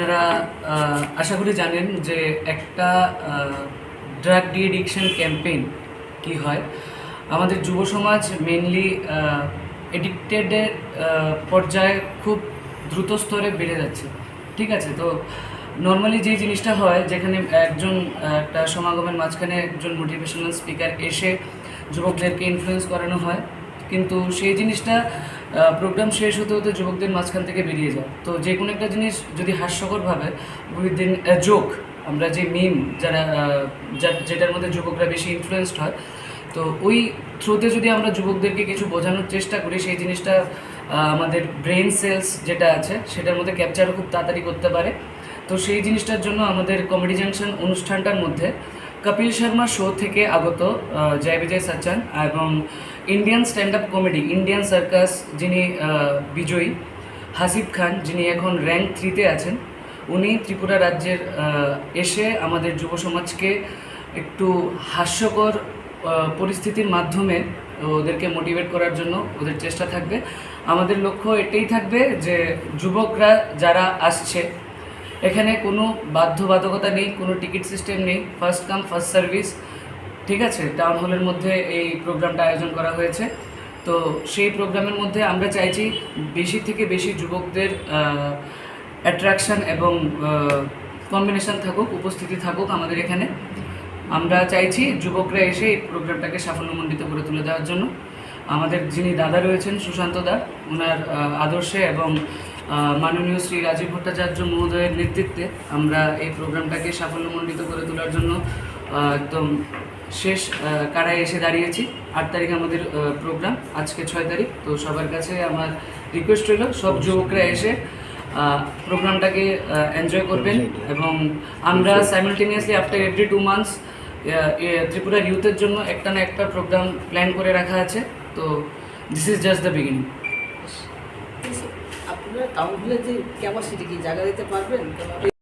আপনারা আশা করি জানেন যে একটা ড্রাগ ডি এডিকশন ক্যাম্পেইন কি হয়? আমাদের যুব সমাজ মেনলি এডিক্টেডের পর্যায়ে খুব দ্রুত স্তরে বেড়ে যাচ্ছে। ঠিক আছে? তো নর্মালি যে জিনিসটা হয়, যেখানে একজন একটা সমাগমের মাঝখানে একজন মোটিভেশনাল স্পিকার এসে যুবকদেরকে ইনফ্লুয়েন্স করানো হয়। কিন্তু সেই জিনিসটা প্রোগ্রাম শেষ হতে হতে যুবকদের মাঝখান থেকে বেরিয়ে যায়। তো যে কোনো একটা জিনিস যদি হাস্যকরভাবে উইদিন জোক আমরা যে মিম যারা যেটার মধ্যে যুবকরা বেশি ইনফ্লুয়েসড হয়, তো ওই থ্রুতে যদি আমরা যুবকদেরকে কিছু বোঝানোর চেষ্টা করি, সেই জিনিসটা আমাদের ব্রেন সেলস যেটা আছে, সেটার মধ্যে ক্যাপচারও খুব তাড়াতাড়ি করতে পারে। তো সেই জিনিসটার জন্য আমাদের কমেডি জাংশন অনুষ্ঠানটার মধ্যে কপিল শর্মা শো থেকে আগত জয় বিজয় সচ্চান এবং Indian stand up comedy Indian circus যিনি বিজয়ী, হাসিব খান, যিনি এখন র্যাঙ্ক থ্রিতে আছেন, উনি ত্রিপুরা রাজ্যের এসে আমাদের যুব সমাজকে একটু হাস্যকর পরিস্থিতির মাধ্যমে ওদেরকে মোটিভেট করার জন্য ওদের চেষ্টা থাকবে। আমাদের লক্ষ্য এটাই থাকবে যে যুবকরা যারা আসছে এখানে কোনো বাধ্যবাধকতা নেই, কোনো টিকিট সিস্টেম নেই ফার্স্ট কাম ফার্স্ট সার্ভিস ঠিক আছে? টাউন হলের মধ্যে এই প্রোগ্রামটা আয়োজন করা হয়েছে। তো সেই প্রোগ্রামের মধ্যে আমরা চাইছি বেশি থেকে বেশি যুবকদের অ্যাট্রাকশন এবং কম্বিনেশন থাকুক, উপস্থিতি থাকুক আমাদের এখানে। আমরা চাইছি যুবকরা এসে এই প্রোগ্রামটাকে সাফল্যমণ্ডিত করে তুলে দেওয়ার জন্য। আমাদের যিনি দাদা রয়েছেন, সুশান্ত দা ওনার আদর্শে এবং মাননীয় শ্রী রাজীব ভট্টাচার্য মহোদয়ের নেতৃত্বে আমরা এই প্রোগ্রামটাকে সাফল্যমণ্ডিত করে তোলার জন্য একদম শেষ কারায় এসে দাঁড়িয়েছি। আট তারিখ আমাদের প্রোগ্রাম আজকে ছয় তারিখ। তো সবার কাছে আমার রিকোয়েস্ট রইল সব যুবকরা এসে প্রোগ্রামটাকে এনজয় করবেন এবং আমরা simultaneously after every two months ত্রিপুরার ইউথের জন্য একটা না একটা প্রোগ্রাম প্ল্যান করে রাখা আছে। তো this is just the beginning আপনারা টাউন যে ক্যাপাসিটি কি জায়গা দিতে পারবেন?